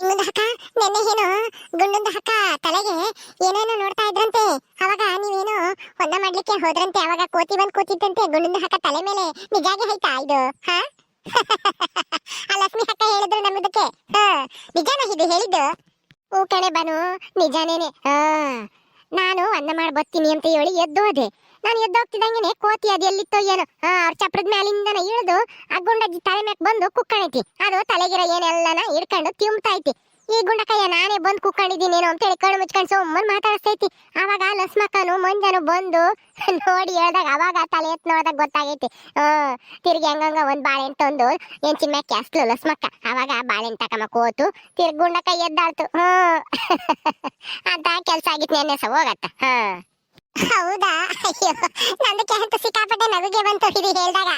ನಿಮ್ಮದು ಹಕ್ಕ? ನೆನ್ನೆ ಏನೋ ಗುಂಡೊಂದು ಹಕ್ಕ? ತಲೆಗೆ ಏನೇನೋ ನೋಡ್ತಾ ಇದ್ರಂತೆ. ಅವಾಗ ನೀವೇನೋ ಹೊಂದ ಮಾಡ್ಲಿಕ್ಕೆ ಹೋದ್ರಂತೆ, ಅವಾಗ ಕೋತಿ ಬಂದ್ ಕೂತಿದ್ದಂತೆ, ಗುಂಡೊಂದು ಹಕ್ಕ ತಲೆ ಮೇಲೆ ನಿಜಾಗೆ ಆಯ್ತಾ ಇದು, ಹಾ? ಆ ಲಕ್ಷ್ಮಿ ಹಕ್ಕ ಹೇಳಿದ್ರು ನಮ್ಮದಕ್ಕೆ ಹ, ನಿಜಾನ ಇದು ಹೇಳಿದ್ದು? ಓ ಕಣೆ ಬನು, ನಿಜಾನೇನೆ. ಹಾ. ನಾನು ಅನ್ನ ಮಾಡಿ ಬರ್ತೀನಿ ಅಂತ ಹೇಳಿ ಎದ್ದೋದೆ ನಾನು ಎದ್ದು ಹೋಗ್ತಿದ್ದಂಗೆನೆ ಕೋತಿ ಅದು ಎಲ್ಲಿತ್ತೋ ಏನೋ. ಅವ್ರ ಚಪ್ರದ ಮ್ಯಾಲಿಂದನ ಇಳಿದು ಆ ಗುಂಡಜ್ಜಿ ತಲೆ ಮ್ಯಾಕ್ ಬಂದು ಕುಕ್ಕಣೈತಿ ಅದು ತಲೆಗಿರ ಏನೆಲ್ಲನ ಹಿಡ್ಕೊಂಡು ತಿಂಬ್ತಾ ಐತಿ ಈ ಗುಂಡಕಯ್ಯ ನಾನೇ ಬಂದು ಕುಕ್ಕೊಂಡಿದ್ದೀನೇನೋ ಅಂತ ಹೇಳಿ ಕಣ್ಣು ಮುಚ್ಕೊಂಡು ಸುಮ್ಮನೆ ಮಾತಾಡಿಸ್ತೈತಿ ಅವಾಗ ಲಸ್ಮಕ್ಕನು ಮಂಜನು ಬಂದು ನೋಡಿ ಹೇಳ್ದಾಗ ಅವಾಗ ತಲೆ ಎತ್ ನೋಡಿದಾಗ ಗೊತ್ತಾಗೈತಿ. ಆ ತಿರ್ಗಿ ಹಂಗಂಗ ಒಂದ್ ಬಾಳೆಹಣ್ಣು ತಂದು ಎಂಚಿನ ಮ್ಯಾಕ್ ಕ್ಯಾಸ್ಲು ಲಸ್ಮಕ್ಕ. ಅವಾಗ ಬಾಳೆಹಣ್ಣು ತಕಮ ಕೋತು ಗುಂಡಕೈ ಎದ್ದಾಳ್ತು. ಹ್ಮ್, ಅಂತ ಕೆಲ್ಸ ಆಗಿತ್ತು ನೆನ್ನೆ ಸ ಹೋಗತ್ತ. ಹ್ಮ್. ಹೌದಾ? ಅಯ್ಯೋ ನಂದಕ್ಕೆ ಕೆಂತ ಸಿಕ್ಕಾಪಟ್ಟೆ ನಗುಗೆ ಬಂತು ಇದು ಹೇಳ್ದಾಗ.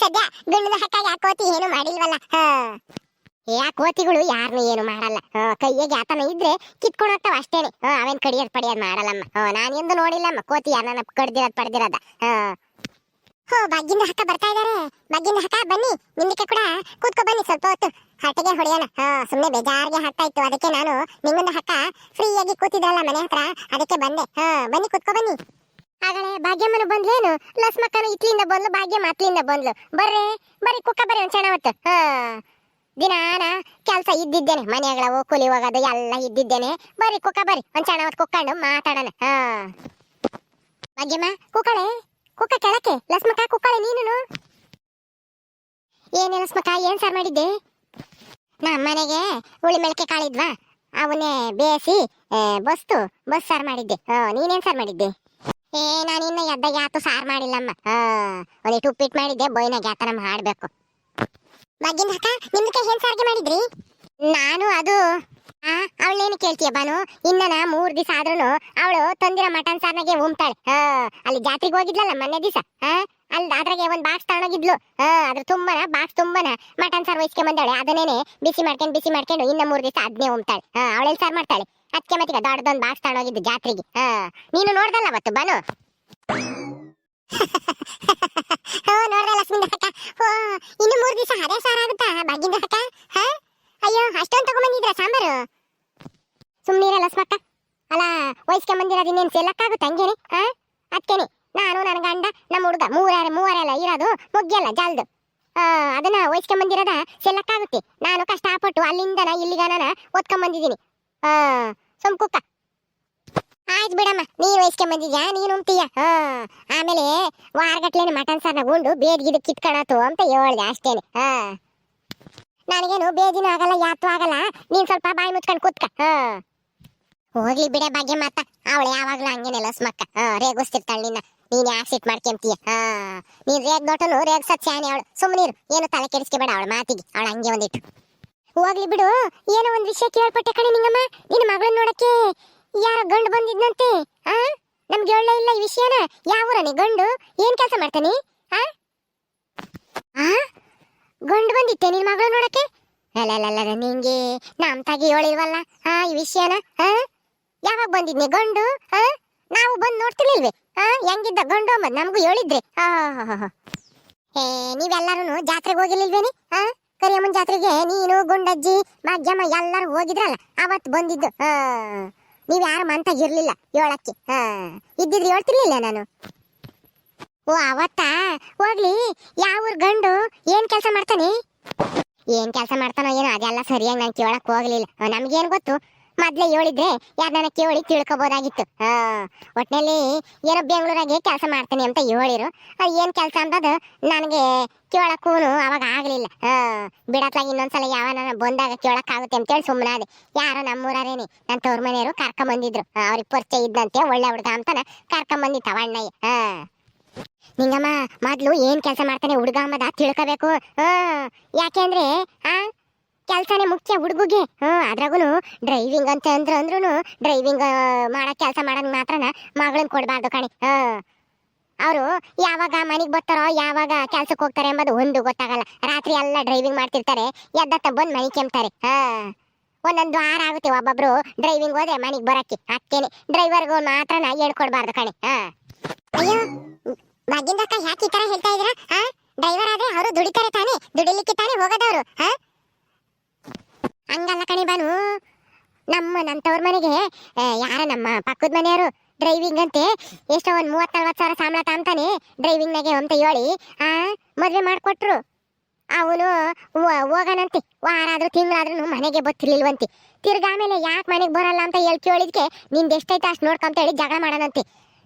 ಸದ್ಯ ಗುಂಡದ ಹಕ್ಕ ಯಾಕೋತಿ ಏನು ಮಾಡಿಲ್ವಲ್ಲ. ಹಾ ಆ ಕೋತಿಗಳು ಯಾರನ್ನ ಏನು ಮಾಡಲ್ಲ. ಕೈಯಾಗೆ ಆತನ ಇದ್ರೆ ಕಿತ್ಕೊಂಡು ಹೋಗ್ತಾವ ಅಷ್ಟೇನೆ. ಅವೇನ್ ಕಡಿಯೋದ್ ಪಡಿಯೋದ್ ಮಾಡಲ್ಲಮ್ಮ. ನಾನು ಎಂದು ನೋಡಿಲ್ಲಮ್ಮ, ಕೋತಿ ಯಾರನ್ನ ಕಡ್ದಿರೋದ್ ಪಡ್ದಿರೋದ. ಹಾ. ಬಗ್ಗಿಂದ ಹಕ್ಕ ಬರ್ತಾ ಇದಾರೆ. ಬಗ್ಗಿಂದ ಹಕ್ಕ, ಬನ್ನಿ ನಿಮ್ದಕ್ಕೆ ಕೂಡ ಕೂತ್ಕೊ ಬನ್ನಿ ಸ್ವಲ್ಪ ಹೊತ್ತು. ಹಟ್ಟಿಗೆ ಹೊಡೆಯೋಣ. ಹಾ ಸುಮ್ಮನೆ ಬೇಜಾರ್ಗೆ ಹಾಕ್ತಾ ಇತ್ತು. ಅದಕ್ಕೆ ನಾನು ನಿಮ್ಮನ್ನ ಹಕ್ಕ ಫ್ರೀಯಾಗಿ ಕೂತಿದ್ರಲ್ಲ ಮನೆ ಹತ್ರ, ಅದಕ್ಕೆ ಬಂದೆ. ಹಾ, ಬನ್ನಿ, ಕೂತ್ಕೊ ಬನ್ನಿ. ಆಗಲೇ ಭಾಗ್ಯಮ್ಮನ ಬಂದ್ಲೇನು ಲಸ್ಮಕ್ಕನು ಇತ್ಲಿಂದ ಬಂದ್ಲು, ಭಾಗ್ಯಮ್ಮ ಅತ್ಲಿಂದ ಬಂದ್ಲು. ಬರ್ರಿ ಬರ್ರಿ, ಕುಕ್ಕ ಬರ್ರಿ ಒಂದ್ ಚೆನ್ನಾಗ್ ಹಾ. ದಿನಾನ ಕೆಲಸ ಇದ್ದಿದ್ದೇನೆ. ಮನೆಗಳ ಕೂಲಿ ಹೋಗೋದು ಎಲ್ಲ ಇದ್ದಿದ್ದೇನೆ. ಬರೀ ಕುಕ್ಕ ಬರಿ ಒಂದ್ ಚೆನ್ನ ಹೊತ್ತು ಮಾತಾಡೋಣ. ಹಾ. ಭಾಗ್ಯಮ್ಮ, ಕುಕ್ಕಳೆ? ಕುಕ್ಕ ಕೆಳಕ್ಕೆ. ಲಸ್ಮಕ್ಕ, ಕುಕ್ಕಳೆ ನೀನು ಏನೇ ಲಸ್ಮಕ್ಕ, ಏನ್ ಸಾರ್ ಮಾಡಿದ್ದೆ? ನಮ್ಮ ಮನೆಗೆ ಹುಳಿ ಮೆಳಕೆ ಕಾಳಿದ್ವಾ? ಅವನ್ನೇ ಬೇಯಿಸಿ ಬಸ್ತು, ಬಸ್ ಸಾರ್ ಮಾಡಿದ್ದೆ. ಹಾ, ನೀನೇನ್ ಸಾರ್ ಮಾಡಿದ್ದೆ? ಏ, ನಾನು ಇನ್ನ ಎದ್ದ ಯಾತು ಸಾರ್ ಮಾಡಿಲ್ಲಮ್ಮ. ಹಾ ಒಂದಿಟ್ಟು ಉಪ್ಪಿಟ್ಟು ಮಾಡಿದ್ದೆ ಬೊಯ್ನಾಗ ಯಾತನ ಮಾಡ್ಬೇಕು. ಬಗ್ಗಿನ ಅಕ್ಕ ನಿಮ್ದಕ್ಕೆ ಏನ್ ಸಾರಿಗೆ ಮಾಡಿದ್ರಿ? ನಾನು ಅದು ಆ ಅವಳೇನು ಕೇಳ್ತೀಯ ಬಾನು? ಇನ್ನನ ಮೂರ್ ದಿವಸ ಆದ್ರೂ ಅವಳು ತಂದಿರ ಮಟನ್ ಸಾರ್ನಾಗೆ ಉಮ್ತಾಳೆ. ಆ, ಅಲ್ಲಿ ಜಾತ್ರೆಗೆ ಹೋಗಿದ್ಲಲ್ಲ ಮೊನ್ನೆ ದಿವಸ ಅಲ್ಲಿ ಅದ್ರಾಗೆ ಒಂದ್ ಬಾಕ್ಸ್ ತಗೊಂಡೋಗಿದ್ಲು. ಹಾ ಅದ್ರ ತುಂಬನ ಬಾಕ್ಸ್ ತುಂಬನ ಮಟನ್ ಸಾರ್ ವಹಿಸ್ಕೊಂಡ್ ಬಂದಾಳೆ. ಅದನ್ನೇನೆ ಬಿಸಿ ಮಾಡ್ಕೊಂಡು ಬಿಸಿ ಮಾಡ್ಕೊಂಡು ಇನ್ನ ಮೂರ್ ದಿವಸ ಅದ್ನೇ ಉಮ್ತಾಳೆ. ಆ, ಅವಳೇನ್ ಸಾರ್ ಮಾಡ್ತಾಳೆ? ಅದಕ್ಕೆ ಮತ್ತೀಗ ದೊಡ್ಡದೊಂದು ಬಾಕ್ಸ್ ತಗೊಂಡೋಗಿದ್ದು ಜಾತ್ರೆಗೆ. ಹಾ ನೀನು ನೋಡ್ದಲ್ಲ ಅವತ್ತು ಬಾನು ಹೋ ನೋಡ್ದೆ ಲಕ್ಷ್ಮೀ ಅಕ್ಕ ಓ ಇನ್ನು ಮೂರು ದಿವಸ ಅದೇ ಸಾರ ಆಗುತ್ತಾ? ಬಾಗಿಂದ ಅಕ್ಕ ಹಾ? ಅಯ್ಯೋ, ಅಷ್ಟೊಂದು ತಗೊಂಬಂದಿದ್ರ ಸಾಂಬಾರು? ಸುಮ್ಮನಿರ ಲಕ್ಷ್ಮಕ್ಕ ಅಲ್ಲ ವಯಸ್ಕೊಂಡ್ ಬಂದಿರೋದು ಇನ್ನೇನು ಸೆಲ್ಲಕ್ಕಾಗುತ್ತೆ ಹಂಗೇನೆ? ಹಾ? ಅದಕ್ಕೇನೆ ನಾನು ನನ್ನ ಗಂಡ ನಮ್ಮ ಹುಡುಗ ಮೂವರ ಮೂವರೆಲ್ಲ ಇರೋದು ಮುಗ್ಗೆಲ್ಲ, ಜಾಲ್ದು. ಅದನ್ನ ವಹಿಸ್ಕೊಂಬಂದಿರೋದ ಸೆಲ್ಲಕ್ಕಾಗುತ್ತೆ ನಾನು ಕಷ್ಟಪಟ್ಟು ಅಲ್ಲಿಂದನ ಇಲ್ಲಿಗನ ಓದ್ಕೊಂಡ್ ಬಂದಿದ್ದೀನಿ ಆ ಸುಮ್ ಕುಕ್ಕ ಆಯ್ತು ಬಿಡಮ್ಮ ನೀ ವಹಿಸ್ಕೊಂಬಂದಿದ್ಯಾ ನೀನು ಉಂತೀಯ ಹಾ, ಆಮೇಲೆ ವಾರಗಟ್ಲೆನೆ ಮಟನ್ ಸಾರ್ನ ಉಂಡು ಗಿಡ ಕಿತ್ಕೊಳತು ಅಂತ ಹೇಳ್ದೆ ಅಷ್ಟೇನೆ. ಹಾ. ನನಗೇನು ಬೇದಿನೂ ಆಗಲ್ಲ ಯಾತು ಆಗಲ್ಲ. ನೀನ್ ಸ್ವಲ್ಪ ಬಾಯಿ ಮುಚ್ಕೊಂಡು ಕೂತ್ಕ. ಹಾ. ಹೋಗ್ಲಿ ಬಿಡ ಬಗ್ಗೆ ಮಾತ ಅವಳು ಯಾವಾಗ್ಲೂ ಹಂಗೇನೆ ಲಸ್ಮಕ್ಕ. ಹಾ ನಿನ್ನ. ನೀನ್ ಯಾಕೆ ಸಿಟ್ ಮಾಡ್ಕೊಂತೀಯ? ಹಾ. ನೀನ್ ರೇಗ್ ನೋಟನು ರೇಗ್ ಸಚ್ಚಾನೆ ಅವಳು. ಸುಮ್ಮನಿರು ಏನು ತಲೆ ಕೆಡಿಸ್ಕೊಬೇಡ ಅವಳ ಮಾತಿಗೆ. ಅವಳು ಹಂಗೆ ಒಂದಿಟ್ಟು ಹೋಗ್ಲಿ ಬಿಡು. ಏನೋ ಒಂದ್ ವಿಷಯ ಕೇಳ್ಪಟ್ಟೆ ಕಣೆ ನಿಂಗಮ್ಮ. ನಿನ್ನ ಮಗಳನ್ನ ನೋಡಕ್ಕೆ ಯಾರೋ ಗಂಡು ಬಂದಿದ್ನಂತೆ? ಆ? ನಮ್ಗೆ ಒಳ್ಳೆ ಇಲ್ಲ ಈ ವಿಷಯನ? ಯಾವೂರನೇ ಗಂಡು? ಏನ್ ಕೆಲಸ ಮಾಡ್ತಾನೆ ಆ? ಆ? ಗಂಡು ಬಂದಿತ್ತೆ ನಿನ್ ಮಗಳು ನೋಡಕ್ಕೆ? ಅಲ್ಲಲ್ಲ ನಿಂಗೆ ನಮ್ ತಾಗಿ ಹೇಳಿಲ್ವಲ್ಲ, ಆ, ಈ ವಿಷಯನ? ಆ? ಯಾವಾಗ ಬಂದಿದ್ನಿ ಗಂಡು? ಆ? ನಾವು ಬಂದು ನೋಡ್ತಿರ್ಲಿಲ್ವೇ? ಆ? ಹೆಂಗಿದ್ದ ಗಂಡು ಅಂಬದ್ ನಮಗೂ ಹೇಳಿದ್ರೆ. ಆ ಏ ನೀವೆಲ್ಲರೂ ಜಾತ್ರೆಗೆ ಹೋಗಿರ್ಲಿಲ್ವೇನಿ ಆ? ಕರಿಯಮ್ಮನ ಜಾತ್ರೆಗೆ ನೀನು, ಗುಂಡಜ್ಜಿ ಭಾಗ್ಯಮ್ಮ ಎಲ್ಲರೂ ಹೋಗಿದ್ರಲ್ಲ ಅವತ್ತು ಬಂದಿದ್ದು. ಆ. ನೀವ್ ಯಾರು ಮಂತಾಗಿ ಇರ್ಲಿಲ್ಲ ಹೇಳಕ್ಕೆ ಹಾ, ಇದ್ದಿದ್ರೆ ಹೇಳ್ತಿರ್ಲಿಲ್ಲ ನಾನು. ಓ, ಅವತ್ತ? ಹೋಗ್ಲಿ, ಯಾವ ಊರ್ ಗಂಡು ಏನ್ ಕೆಲಸ ಮಾಡ್ತಾನೆ? ಏನ್ ಕೆಲಸ ಮಾಡ್ತಾನೋ ಏನೋ, ಅದೆಲ್ಲ ಸರಿಯಾಗಿ ನಾನು ಕೇಳಕ್ ಹೋಗ್ಲಿಲ್ಲ. ನಮ್ಗೇನ್ ಗೊತ್ತು? ಮೊದ್ಲೇ ಹೇಳಿದ್ರೆ ಯಾರನ್ನ ಕೇಳಿ ತಿಳ್ಕೊಬೋದಾಗಿತ್ತು. ಹಾ, ಒಟ್ನಲ್ಲಿ ಏನೋ ಬೆಂಗಳೂರಾಗೆ ಕೆಲಸ ಮಾಡ್ತೀನಿ ಅಂತ ಹೇಳಿರು. ಅದು ಏನ್ ಕೆಲಸ ಅದು ನನಗೆ ಕೇಳಕ್ಕೂ ಅವಾಗ ಆಗ್ಲಿಲ್ಲ. ಹಾ, ಬಿಡತ್ಲಾಗ ಇನ್ನೊಂದ್ಸಲ ಯಾವನ ಬಂದಾಗ ಕೇಳಕ್ ಆಗುತ್ತೆ ಅಂತೇಳಿ ಸುಮ್ಮನಾದೆ ಯಾರೋ ನಮ್ಮೂರೇನಿ ನನ್ನ ತವ್ರ ಮನೆಯವರು ಕರ್ಕೊಂಡ್ ಬಂದಿದ್ರು ಅವ್ರಿಗೆ ಪರಿಚಯ ಇದ್ದಂತೆ ಒಳ್ಳೆ ಹುಡುಗ ಅಂತಾನ ಕರ್ಕೊಂಡ್ ಬಂದಿತ್ತು ಅಣ್ಣಯ್ಯ. ಹಾ. ನಿಂಗಮ್ಮ, ಮೊದ್ಲು ಏನ್ ಕೆಲಸ ಮಾಡ್ತಾನೆ ಹುಡುಗ ಅಂಬದ ತಿಳ್ಕೋಬೇಕು. ಹಾ ಯಾಕೆಂದ್ರೆ ಆ ಕೆಲ್ಸನೇ ಮುಖ್ಯ ಹುಡುಗಿಗೆ. ಹ್ಞೂ ಅದ್ರಾಗೂ ಡ್ರೈವಿಂಗ್ ಅಂತ ಅಂದ್ರು ಅಂದ್ರೂ ಡ್ರೈವಿಂಗ್ ಮಾಡೋ ಕೆಲಸ ಮಾಡೋಂಗೆ ಮಾತ್ರನ ಮಗಳನ್ನ ಕೊಡಬಾರ್ದು ಕಣಿ. ಹಾಂ ಅವರು ಯಾವಾಗ ಮನೆಗೆ ಬರ್ತಾರೋ ಯಾವಾಗ ಕೆಲ್ಸಕ್ಕೆ ಹೋಗ್ತಾರೆ ಎಂಬುದು ಒಂದು ಗೊತ್ತಾಗಲ್ಲ. ರಾತ್ರಿ ಎಲ್ಲ ಡ್ರೈವಿಂಗ್ ಮಾಡ್ತಿರ್ತಾರೆ, ಎದ್ದತ್ತ ಬಂದು ಮನೆ ಕೆಮ್ತಾರೆ. ಹಾಂ ಒಂದೊಂದು ವಾರ ಆಗುತ್ತೆ ಒಬ್ಬೊಬ್ರು ಡ್ರೈವಿಂಗ್ ಹೋದ್ರೆ ಮನೆಗೆ ಬರಕ್ಕೆ. ಅಕ್ಕೇನೆ ಡ್ರೈವರ್ಗೂ ಮಾತ್ರನ ಹೇಳ್ಕೊಡ್ಬಾರ್ದು ಕಣೆ. ಹಾ ಅಯ್ಯೋ ಮಗಿಂದಕ್ಕ ಯಾಕೆ ಈ ತರ ಹೇಳ್ತಾ ಇದ್ರ ಹಾ ಡ್ರೈವರ್ ಆದ್ರೆ ಅವರು ದುಡಿತಾರೆ ತಾನೇ, ದುಡಿಲಿಕ್ಕೆ ತಾನೇ ಹೋಗೋದವ್ರು. ಹಾ? ಹಂಗಲ್ಲ ಕಣಿ ಬಾನು ನಮ್ಮ ನನ್ನ ತವ್ರ ಮನೆಗೆ ಯಾರ ನಮ್ಮ ಪಕ್ಕದ ಮನೆಯವರು ಡ್ರೈವಿಂಗ್ ಅಂತೆ. ಎಷ್ಟೋ ಒಂದು ಮೂವತ್ತು ನಲ್ವತ್ತು ಸಾವಿರ ಸಂಬಳ ತಾಂತಾನೆ ಡ್ರೈವಿಂಗ್ನಾಗೆ ಅಂತ ಹೇಳಿ ಆ, ಮದುವೆ ಮಾಡಿಕೊಟ್ರು. ಅವನು ಹೋಗನಂತೆ. ವಾರ ಆದ್ರೂ ತಿಂಗಳಾದ್ರೂ ಮನೆಗೆ ಗೊತ್ತಿರ್ಲಿಲ್ವಂತೆ ತಿರ್ಗಾ ಆಮೇಲೆ ಯಾಕೆ ಮನೆಗೆ ಬರಲ್ಲ ಅಂತ ಹೇಳಿ ಕೇಳಿದ್ಕೆ ನಿಂದು ಎಷ್ಟೈತೆ ಅಷ್ಟು ನೋಡ್ಕೊಂತ ಹೇಳಿ ಜಗಳ ಮಾಡೋಣಂತೆ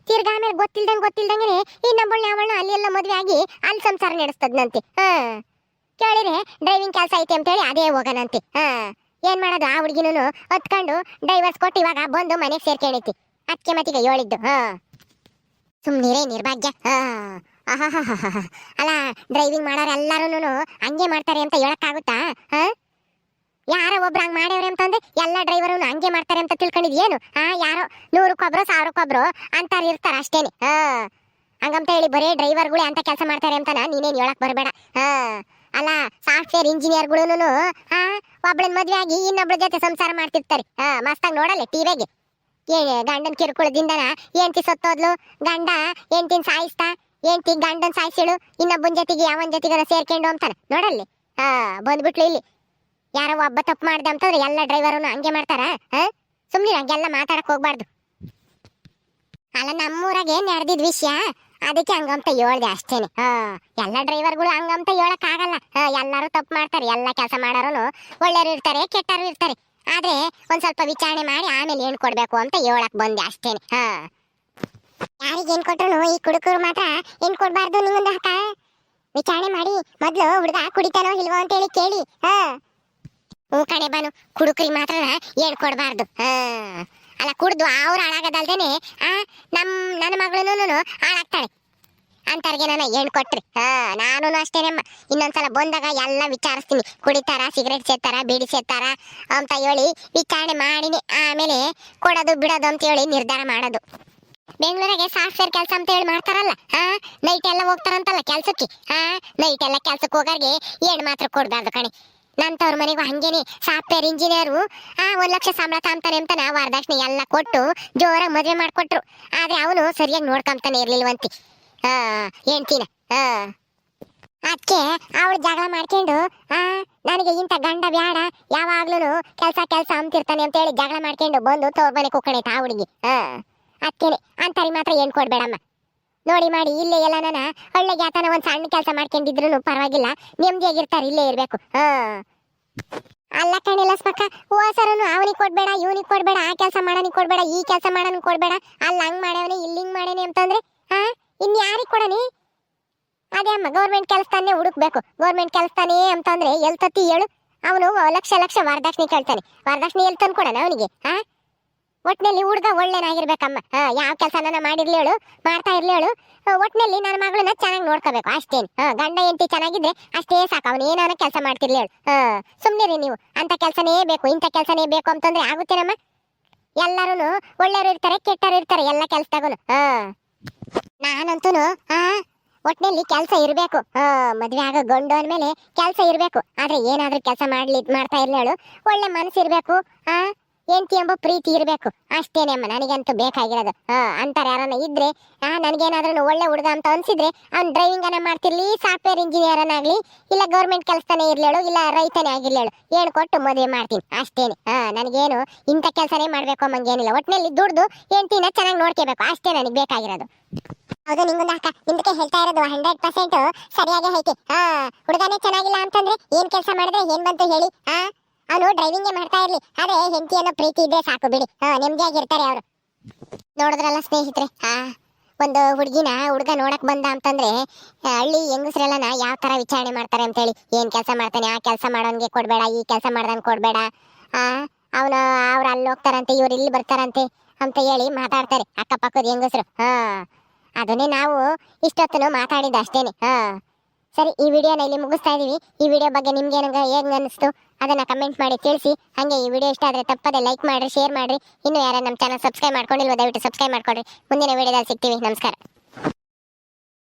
ತಿರ್ಗಾಮೇಲೆ ಗೊತ್ತಿಲ್ದಂಗೆ ಗೊತ್ತಿಲ್ದಂಗೆ ಇನ್ನೊಬ್ಬಳು ಯಾವಳು ಅಲ್ಲಿ ಎಲ್ಲ ಮದುವೆ ಆಗಿ ಅಲ್ಲಿ ಸಂಸಾರ ನಡೆಸ್ತದ್ನಂತೆ. ಹಾ. ಕೇಳಿದ್ರೆ ಡ್ರೈವಿಂಗ್ ಕೆಲಸ ಐತೆ ಅಂತೇಳಿ ಅದೇ ಹೋಗನಂತೆ ಹಾ, ಏನ್ ಮಾಡೋದು ಆ ಹುಡುಗಿನೂ ಹೊತ್ಕೊಂಡು ಡ್ರೈವರ್ಸ್ ಕೊಟ್ಟು ಇವಾಗ ಬಂದು ಮನೆಗೆ ಸೇರ್ಕೊಂಡೈತಿ ಅದಕ್ಕೆ ಮತ್ತೀಗ ಹೇಳಿದ್ದು ಹಾ. ಸುಮ್ನಿರೇ ನಿರ್ಭಾಗ್ಯ, ಹಾ. ಅಲ್ಲ ಡ್ರೈವಿಂಗ್ ಮಾಡೋರು ಎಲ್ಲರೂ ಹಂಗೆ ಮಾಡ್ತಾರೆ ಅಂತ ಹೇಳಕ್ಕಾಗುತ್ತಾ, ಹಾ? ಯಾರೋ ಒಬ್ರು ಹಂಗೆ ಮಾಡ್ಯವ್ರೆ ಅಂತಂದ್ರೆ ಎಲ್ಲ ಡ್ರೈವರು ಹಂಗೆ ಮಾಡ್ತಾರೆ ಅಂತ ತಿಳ್ಕೊಂಡಿದ್ಯೇನು? ಹಾ, ಯಾರೋ ನೂರಕ್ಕೊಬ್ರು, ಸಾವಿರಕ್ಕೊಬ್ರು ಅಂತಾರ ಇರ್ತಾರ ಅಷ್ಟೇನೆ, ಹಾ. ಹಂಗಂತ ಹೇಳಿ ಬರೀ ಡ್ರೈವರ್ಗಳೇ ಅಂತ ಕೆಲಸ ಮಾಡ್ತಾರೆ ಅಂತ ನೀನೇನ್ ಹೇಳಕ್ ಬರಬೇಡ, ಹಾ. ಅಲ್ಲ ಸಾಫ್ಟ್ವೇರ್ ಹಾ ಒಬ್ಳನ್ ಮದ್ವೆ ಆಗಿ ಇನ್ನೊಬ್ಳ ಜೊತೆ ಸಂಸಾರ ಮಾಡ್ತಿರ್ತಾರೆ. ಹಾ ಮಸ್ತಾಗಿ ನೋಡಲ್ಲ ಟಿವಿಗೆ ಗಂಡನ್ ಕಿರುಕುಳದಿಂದನ? ಹೆಂಡತಿ ಸತ್ತೋದ್ಲು? ಗಂಡ ಹೆಂಡತಿನ ಸಾಯಿಸ್ತಾ? ಹೆಂಡತಿ ಗಂಡನ್ ಸಾಯಿಸಿಳು? ಇನ್ನೊಬ್ಬನ ಜೊತೆಗೆ ಯಾವನ್ ಜೊತೆಗಾರ ಸೇರ್ಕೊಂಡು ಅಂತಾನೆ ನೋಡಲ್ಲಿ? ಹಾ ಬಂದ್ಬಿಟ್ಲು ಇಲ್ಲಿ. ಯಾರೋ ಒಬ್ಬ ತಪ್ಪು ಮಾಡ್ದೆ ಅಂತಂದ್ರೆ ಎಲ್ಲ ಡ್ರೈವರ್ನು ಹಂಗೆ ಮಾಡ್ತಾರ? ಹಾ ಸುಮ್ನೆ ಹಂಗೆಲ್ಲ ಮಾತಾಡಕ್ ಹೋಗ್ಬಾರ್ದು. ಅಲ್ಲ ಏನ್ ನಡೆದಿದ್ ವಿಷಯ? ಅದಕ್ಕೆ ಹಂಗಂತ ಹೇಳ್ದೆ ಅಷ್ಟೇನೆ. ಹಾ, ಎಲ್ಲ ಡ್ರೈವರ್ಗಳು ಹಂಗಂತ ಹೇಳಕ್ ಆಗಲ್ಲ. ಎಲ್ಲಾರು ತಪ್ಪು ಮಾಡ್ತಾರೆ, ಎಲ್ಲ ಕೆಲಸ ಮಾಡೋರು ಒಳ್ಳೆಯವರು ಇರ್ತಾರೆ ಕೆಟ್ಟರು ಇರ್ತಾರೆ. ಆದ್ರೆ ಒಂದ್ ಸ್ವಲ್ಪ ವಿಚಾರಣೆ ಮಾಡಿ ಆಮೇಲೆ ಏನ್ ಕೊಡ್ಬೇಕು ಅಂತ ಹೇಳಕ್ ಬಂದೆ ಅಷ್ಟೇನೆ. ಹಾ. ಯಾರಿಗೆ ಏನ್ ಕೊಟ್ರು ಈ ಕುಡುಕರು ಮಾತ್ರ ಏನ್ ಕೊಡ್ಬಾರ್ದು ನಿಮ್ಮಂದ ಹಾಕ? ವಿಚಾರಣೆ ಮಾಡಿ ಮೊದ್ಲು ಹುಡುಗ ಕುಡಿತಾನೋ ಇಲ್ವೋ ಅಂತ ಹೇಳಿ ಕೇಳಿ. ಹಾ. ಹ್ಞೂ ಕಣೆ ಬಾನು ಕುಡುಕರಿಗೆ ಮಾತ್ರ ಏನ್ ಕೊಡ್ಬಾರ್ದು. ಹಾ. ಅಲ್ಲ, ಕುಡ್ದು ಅವ್ರು ಹಾಳಾಗದಲ್ದೇನೆ, ಆ ನಮ್ಮ ನನ್ನ ಮಗಳೂನು ಹಾಳಾಗ್ತಾಳೆ. ಅಂತವ್ರಿಗೆ ನಾನು ಹೆಣ್ಣು ಕೊಟ್ರಿ. ಹಾ ನಾನು ಅಷ್ಟೇನಮ್ಮ ಇನ್ನೊಂದ್ಸಲ ಬಂದಾಗ ಎಲ್ಲ ವಿಚಾರಿಸ್ತೀನಿ. ಕುಡಿತಾರ ಸಿಗರೇಟ್ ಸೇತಾರ ಬೀಡಿ ಸೇತಾರ ಅಂತ ಹೇಳಿ ವಿಚಾರಣೆ ಮಾಡಿನಿ. ಆಮೇಲೆ ಕೊಡೋದು, ಬಿಡೋದು ಅಂತ ಹೇಳಿ ನಿರ್ಧಾರ ಮಾಡೋದು. ಬೆಂಗಳೂರಿಗೆ ಸಾಫ್ಟ್ವೇರ್ ಕೆಲಸ ಅಂತ ಹೇಳಿ ಮಾಡ್ತಾರಲ್ಲ, ಹಾ ನೈಟ್ ಎಲ್ಲ ಹೋಗ್ತಾರಂತಲ್ಲ ಕೆಲಸಕ್ಕೆ, ಹಾ ನೈಟ್ ಎಲ್ಲ ಕೆಲ್ಸಕ್ಕೆ ಹೋಗೋರಿಗೆ ಏನು ಮಾತ್ರ ಕೊಡಬಾರ್ದು ಕಣೆ. ನಂತವ್ರ ಮನೆಗೂ ಹಂಗೇನೆ ಸಾಫ್ಟ್ವೇರ್ ಇಂಜಿನಿಯರು ಆ, ಒಂದ್ ಲಕ್ಷ ಸಂಬಳ ತಾಂತಾನೆ ಅಂತ ನಾವು ವರದಕ್ಷಿಣೆ ಎಲ್ಲ ಕೊಟ್ಟು ಜೋರಾಗಿ ಮದುವೆ ಮಾಡ್ಕೊಟ್ರು. ಆದ್ರೆ ಅವನು ಸರಿಯಾಗಿ ನೋಡ್ಕೊಂತಾನೆ ಇರ್ಲಿಲ್ವಂತಿ ಆ ಹೇಳ್ತೀನ ಆ. ಅದಕ್ಕೆ ಅವಳು ಜಗಳ ಮಾಡ್ಕೊಂಡು, ಆ, ನನಗೆ ಇಂಥ ಗಂಡ ಬ್ಯಾಡ ಯಾವಾಗ್ಲೂ ಕೆಲಸ ಕೆಲಸ ಅಂತಿರ್ತಾನೆ ಅಂತ ಹೇಳಿ ಜಗಳ ಮಾಡ್ಕೊಂಡು ಬಂದು ತವ್ರ ಮನೆ ಕುಕ್ಕಣೈತ ಆ ಹುಡುಗಿ. ಹಾ ಅದಕ್ಕೇನೆ ಅಂತರಿ ಮಾತ್ರ ಏನ್ ಕೊಡ್ಬೇಡಮ್ಮ. ನೋಡಿ, ಮಾಡಿ, ಇಲ್ಲೇ ಎಲ್ಲ ನನ್ನ ಒಳ್ಳೆ ಯಾತನ ಒಂದು ಸಣ್ಣ ಕೆಲಸ ಮಾಡ್ಕೊಂಡಿದ್ರು ಪರವಾಗಿಲ್ಲ. ನೆಮ್ಮದಿಯಾಗಿರ್ತಾರೆ ಇಲ್ಲೇ ಇರಬೇಕು. ಹಾ. ಅಲ್ಲ ಕಣಿಲ್ಲ ಸ್ಪಕ್ಕ ಹೋಸರನು ಅವನಿಗೆ ಕೊಡ್ಬೇಡ, ಇವನಿಗೆ ಕೊಡ್ಬೇಡ, ಆ ಕೆಲಸ ಮಾಡೋನಿಗೆ ಕೊಡ್ಬೇಡ, ಈ ಕೆಲಸ ಮಾಡೋನು ಕೊಡ್ಬೇಡ. ಅಲ್ಲ, ಹಂಗ್ ಮಾಡ್ಯವನಿ, ಇಲ್ಲಿ ಹಿಂಗ್ ಮಾಡೇನಿ ಅಂತಂದ್ರೆ, ಹಾ? ಇನ್ ಯಾರಿಗೆ ಕೊಡನಿ? ಅದೇ ಅಮ್ಮ, ಗೌರ್ಮೆಂಟ್ ಕೆಲಸತಾನೆ ಹುಡುಕ್ಬೇಕು. ಗೌರ್ಮೆಂಟ್ ಕೆಲಸತಾನೆ ಅಂತಂದ್ರೆ ಎಲ್ ತತ್ತಿ ಹೇಳು. ಅವನು ಲಕ್ಷ ಲಕ್ಷ ವರದಕ್ಷಿಣೆ ಕೇಳ್ತಾನೆ. ವರದಕ್ಷಿಣೆ ಎಲ್ ತಂದು ಕೊಡೋಣ ಅವನಿಗೆ, ಹಾ? ಒಟ್ನಲ್ಲಿ ಹುಡುಗ ಒಳ್ಳೇನಾಗಿರ್ಬೇಕಮ್ಮ. ಯಾವ ಕೆಲಸನ ಮಾಡಿರ್ಲಿ ಹೇಳು, ಮಾಡ್ತಾ ಇರ್ಲಿ ಹೇಳು. ಒಟ್ನಲ್ಲಿ ನನ್ನ ಮಗಳನ್ನ ಚೆನ್ನಾಗಿ ನೋಡ್ಕೋಬೇಕು, ಅಷ್ಟೇನು. ಹಾ, ಗಂಡ ಹೆಂಡತಿ ಚೆನ್ನಾಗಿದ್ರೆ ಅಷ್ಟೇ ಸಾಕು, ಅವನು ಏನಾನ ಕೆಲಸ ಮಾಡ್ತಿರ್ಲಿ ಹೇಳು. ಸುಮ್ಮನೆ ರೀ ನೀವು, ಅಂತ ಕೆಲಸನೇ ಬೇಕು, ಇಂಥ ಕೆಲಸನೇ ಬೇಕು ಅಂತಂದ್ರೆ ಆಗುತ್ತೇನಮ್ಮ? ಎಲ್ಲರೂ ಒಳ್ಳೆಯವರು ಇರ್ತಾರೆ ಕೆಟ್ಟರು ಇರ್ತಾರೆ, ಎಲ್ಲ ಕೆಲಸದಾಗೂ ಹಾಂ. ನಾನಂತೂ ಹಾ ಒಟ್ನಲ್ಲಿ ಕೆಲಸ ಇರಬೇಕು. ಮದುವೆ ಆಗೋ ಗಂಡು ಅಂದಮೇಲೆ ಕೆಲಸ ಇರಬೇಕು. ಆದ್ರೆ ಏನಾದರೂ ಕೆಲಸ ಮಾಡ್ಲಿ, ಮಾಡ್ತಾ ಇರ್ಲಿ ಹೇಳು. ಒಳ್ಳೆ ಮನಸ್ಸು ಇರಬೇಕು ಹಾ ಹೆಂಡತಿ ಎಂಬ ಪ್ರೀತಿ ಇರಬೇಕು. ಅಷ್ಟೇನೇಮ್ಮ ನನಗಂತೂ ಬೇಕಾಗಿರೋದು. ಅಂತಾರೆ ಯಾರನ್ನ ಇದ್ರೆ, ಆ, ನನಗೇನಾದ್ರೂ ಒಳ್ಳೆ ಹುಡುಗ ಅಂತ ಅನ್ಸಿದ್ರೆ ಅವ್ನು ಡ್ರೈವಿಂಗ್ ಅನ್ನ ಮಾಡ್ತಿರ್ಲಿ ಸಾಫ್ಟ್ವೇರ್ ಇಂಜಿನಿಯರ್ ಅನ್ನಾಗ್ಲಿ, ಇಲ್ಲ ಗೌರ್ಮೆಂಟ್ ಕೆಲಸನೇ ಇರ್ಲೇಳು, ಇಲ್ಲ ರೈತನೇ ಆಗಿರ್ಲೇಳು ಕೊಟ್ಟು ಮದುವೆ ಮಾಡ್ತೀನಿ. ಅಷ್ಟೇನೆ. ನನಗೇನು ಇಂಥ ಕೆಲಸನೇ ಮಾಡ್ಬೇಕು ಅಮ್ಮಂಗೇನಿಲ್ಲ ಒಟ್ಟಿನಲ್ಲಿ ದುಡ್ದು ಹೆಂಡತಿನ ಚೆನ್ನಾಗಿ ನೋಡ್ಕೋಬೇಕು. ಅಷ್ಟೇ ನನಗೆ ಬೇಕಾಗಿರೋದು. ಹೌದು, ನಿಂಗೊಂದು ಅಕ್ಕ. ನಿಮ್ದಕ್ಕೆ ಹೇಳ್ತಾ ಇರೋದು ಹಂಡ್ರೆಡ್ ಪರ್ಸೆಂಟ್ ಸರಿಯಾಗಿ ಐತಿ. ಹಾ, ಹುಡುಗನೇ ಚೆನ್ನಾಗಿಲ್ಲ ಅಂತಂದ್ರೆ ಏನ್ ಕೆಲಸ ಮಾಡಿದ್ರೆ ಏನ್ ಬಂತು ಹೇಳಿ? ಹಾ? ಅವನು ಡ್ರೈವಿಂಗ್ ಮಾಡ್ತಾ ಇರ್ಲಿ. ಆದ್ರೆ ಹೆಂಡತಿ ಅನ್ನೋ ಪ್ರೀತಿ ಇದ್ರೆ ಸಾಕು ಬಿಡಿ. ಹಾ ನೆಮ್ಮದಿಯಾಗಿರ್ತಾರೆ ಅವರು. ನೋಡಿದ್ರಲ್ಲ ಸ್ನೇಹಿತರೆ, ಹಾ. ಒಂದು ಹುಡುಗಿನ ಹುಡುಗ ನೋಡಕ್ ಬಂದ ಅಂತಂದ್ರೆ ಹಳ್ಳಿ ಹೆಂಗಸ್ರೆಲ್ಲನ ಯಾವ ತರ ವಿಚಾರಣೆ ಮಾಡ್ತಾರೆ ಅಂತ ಹೇಳಿ. ಏನ್ ಕೆಲಸ ಮಾಡ್ತಾನೆ, ಆ ಕೆಲಸ ಮಾಡೋನ್ಗೆ ಕೊಡ್ಬೇಡ, ಈ ಕೆಲಸ ಮಾಡ್ದಂಗೆ ಕೊಡ್ಬೇಡ. ಆ, ಅವನ, ಅವ್ರು ಅಲ್ಲಿ ಹೋಗ್ತಾರಂತೆ, ಇವ್ರು ಇಲ್ಲಿ ಬರ್ತಾರಂತೆ ಅಂತ ಹೇಳಿ ಮಾತಾಡ್ತಾರೆ ಅಕ್ಕಪಕ್ಕದ ಹೆಂಗಸ್ರು. ಹಾ. ಅದನ್ನೇ ನಾವು ಇಷ್ಟೊತ್ತನು ಮಾತಾಡಿದ್ದು ಅಷ್ಟೇನೆ. ಹಾ. ಸರಿ, ಈ ವಿಡಿಯೋನ ಇಲ್ಲಿ ಮುಗಿಸ್ತಾ ಇದೀವಿ. ಈ ವಿಡಿಯೋ ಬಗ್ಗೆ ನಿಮ್ಗೆ ಏನಂಗ ಹೇಗ್ ಅನಿಸ್ತು ಅದನ್ನ ಕಮೆಂಟ್ ಮಾಡಿ ತಿಳಿಸಿ. ಹಾಗೆ ಈ ವಿಡಿಯೋ ಇಷ್ಟ ಆದರೆ ತಪ್ಪದೆ ಲೈಕ್ ಮಾಡಿರಿ ಶೇರ್ ಮಾಡಿರಿ. ಇನ್ನು ಯಾರು ನಮ್ಮ ಚಾನಲ್ ಸಬ್ಸ್ಕ್ರೈಬ್ ಮಾಡ್ಕೊಂಡಿಲ್ವೋ ದಯವಿಟ್ಟು ಸಬ್ಸ್ಕ್ರೈಬ್ ಮಾಡ್ಕೊಡ್ರಿ ಮುಂದಿನ ವಿಡಿಯೋದಲ್ಲಿ ಸಿಗ್ತೀವಿ. ನಮಸ್ಕಾರ.